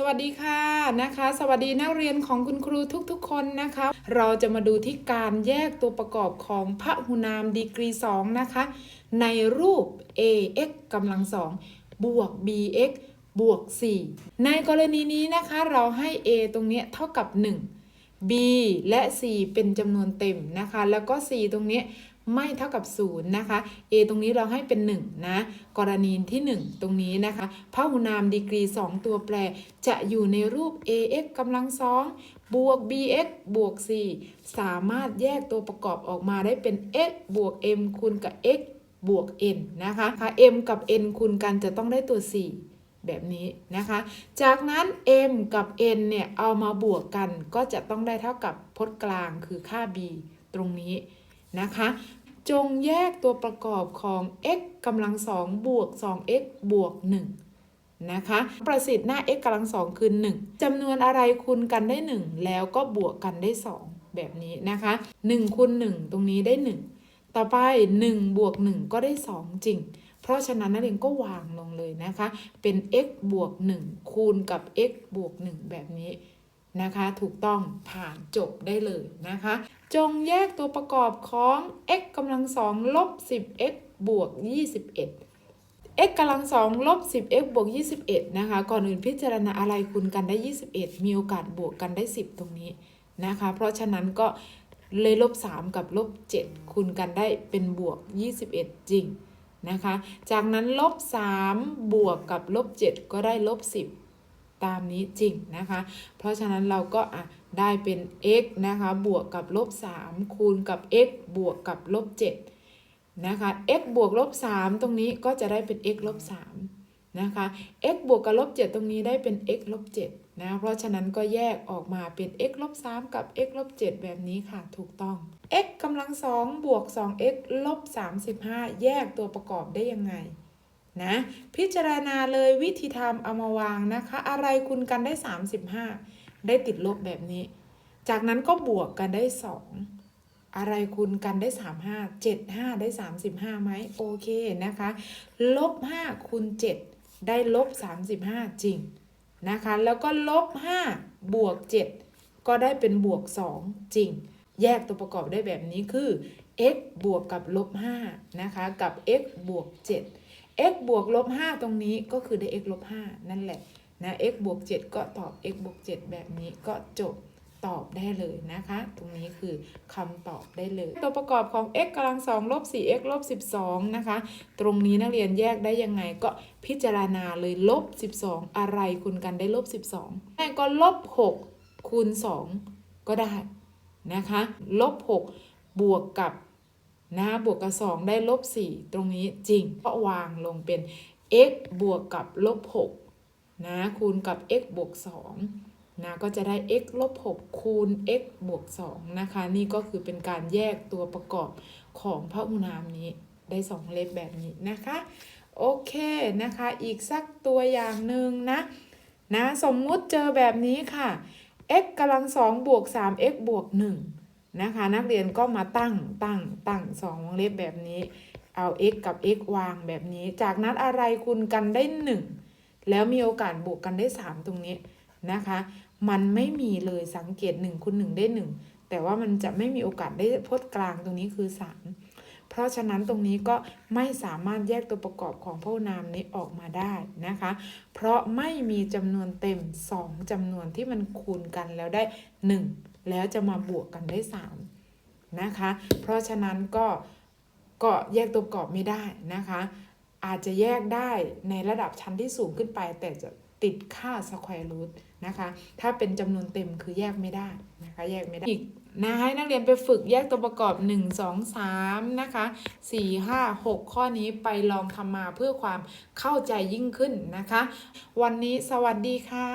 สวัสดีค่ะนะคะ สวัสดีนักเรียนของคุณครูทุกๆคนนะคะ เราจะมาดูที่การแยกตัวประกอบของพหุนามดีกรี 2 นะคะ ในรูป ax กำลังสองบวก bx บวก 4 ในกรณีนี้นะคะเราให้ a ตรงนี้เท่ากับ 1 b และ c เป็นจำนวนเต็มนะคะ แล้วก็ c ตรงนี้ ไม่เท่ากับ 0 นะคะ a ตรงนี้เราให้เป็น 1 นะ กรณีที่ 1 ตรงนี้นะคะพหุนามดีกรี 2 ตัวแปร จะอยู่ในรูป ax กำลังสองบวก bx บวก c สามารถแยกตัวประกอบออกมาได้เป็น x บวก m คูณกับ x บวก n นะคะค่ะ m กับ n คูณกันจะต้องได้ตัว 4แบบนี้นะคะ จากนั้น m กับ n เนี่ย เอามาบวกกันก็จะต้องได้เท่ากับพจน์กลางคือค่า b ตรงนี้นะคะ จงแยกตัวประกอบของ x กำลังสองบวก 2x บวก 1 นะคะ ประสิทธิ์หน้า x กำลังสองคือ 1จำนวนอะไรคูณกันได้ 1 แล้วก็บวกกันได้ 2 แบบนี้นะคะ1คูณ1ตรงนี้ได้ 1 ต่อไป 1 บวก 1 ก็ได้ 2 จริง เพราะฉะนั้นนักเรียนก็วางลงเลยนะคะ เป็น x บวก 1 คูณกับ x บวก 1 แบบนี้นะคะ ถูกต้องผ่านจบได้เลยนะคะ จงแยกตัวประกอบของ x กำลังสองลบ 10x บวก 21 x กำลังสองลบ 10x บวก 21 นะคะ ก่อนอื่นพิจารณาอะไรคูณกันได้ 21 มีโอกาสบวกกันได้ 10 ตรงนี้นะคะ เพราะฉะนั้นก็เลยลบ 3 กับลบ 7 คูณกันได้เป็นบวก 21 จริงนะคะ จากนั้นลบ 3 บวกกับลบ 7 ก็ได้ลบ 10 ตามนี้จริงนะคะ เพราะฉะนั้นเราก็อะ ได้เป็น x นะคะบวกกับลบ3คูณกับ x บวกกับลบ7นะคะ x บวกลบ3ตรงนี้ก็จะได้เป็น x ลบ3นะคะ x บวกกับลบ7ตรงนี้ได้เป็น x ลบ7นะเพราะฉะนั้นก็แยกออกมาเป็น x ลบ3กับ x ลบ7แบบนี้ค่ะถูกต้อง x กำลัง2บวก 2x ลบ35 แยกตัวประกอบได้ยังไงนะพิจารณาเลยวิธีทำเอามาวางนะคะ อะไรคูณกันได้ 35 ได้ติดลบแบบนี้ จากนั้นก็บวกกันได้ 2 อะไรคูณกันได้ 35 75 ได้ 35ไหมโอเคนะคะ ลบ5คูณ7ได้ลบ 35 จริงนะคะ แล้วก็ลบ5บวก 7 ก็ได้เป็นบวก 2 จริง แยกตัวประกอบได้แบบนี้คือ x บวกกับลบ5นะคะ กับ x บวก 7 x บวกลบ5ตรงนี้ก็คือได้ x ลบ5นั่นแหละ นะ x บวก 7 ก็ตอบ x บวก 7 แบบนี้ก็จบตอบได้เลยนะคะ ตรงนี้คือคำตอบได้เลย ตัวประกอบของ x กำลังสองลบ 4x ลบ 12 นะคะ ตรงนี้นักเรียนแยกได้ยังไงก็พิจารณาเลยลบ 12 อะไรคูณกันได้ลบ 12แม่ก็ลบ 6 คูณ 2 ก็ได้นะคะ ลบ 6 บวกกับนะคะบวกกับ 2 ได้ลบ 4 ตรงนี้จริง ก็วางลงเป็น x บวกกับลบ 6 นะคูณกับ x บวก2นะก็จะได้ x ลบ6คูณ x บวก2นะคะ นี่ก็คือเป็นการแยกตัวประกอบของพหุนามนี้ได้ 2 เล็บแบบนี้นะคะ โอเคนะคะ อีกสักตัวอย่างหนึ่งนะนะสมมุติเจอแบบนี้ค่ะ x กำลัง2บวก 3x บวก1นะคะ นักเรียนก็มาตั้งตั้งตั้งสองวงเล็บแบบนี้ เอา x กับ x วางแบบนี้ จากนั้นอะไรคูณกันได้ 1 แล้วมีโอกาสบวกกันได้ 3 ตรงนี้นะคะ มันไม่มีเลยสังเกต1คูณ1ได้ 1 แต่ว่ามันจะไม่มีโอกาสได้พจน์กลางตรงนี้คือ 3 เพราะฉะนั้นตรงนี้ก็ไม่สามารถแยกตัวประกอบของพหุนามนี้ออกมาได้นะคะ เพราะไม่มีจำนวนเต็ม 2จำนวนที่มันคูณกันแล้วได้ 1 แล้วจะมาบวกกันได้ 3 นะคะ เพราะฉะนั้นก็ก็แยกตัวประกอบไม่ได้นะคะ อาจจะแยกได้ในระดับชั้นที่สูงขึ้นไป แต่จะติดค่าสแควรูทนะคะ ถ้าเป็นจำนวนเต็มคือแยกไม่ได้นะคะแยกไม่ได้อีกนะให้นักเรียนไปฝึกแยกตัวประกอบ 1 2 3นะคะ4 5 6 ข้อนี้ไปลองทำมาเพื่อความเข้าใจยิ่งขึ้นนะคะ วันนี้สวัสดีค่ะ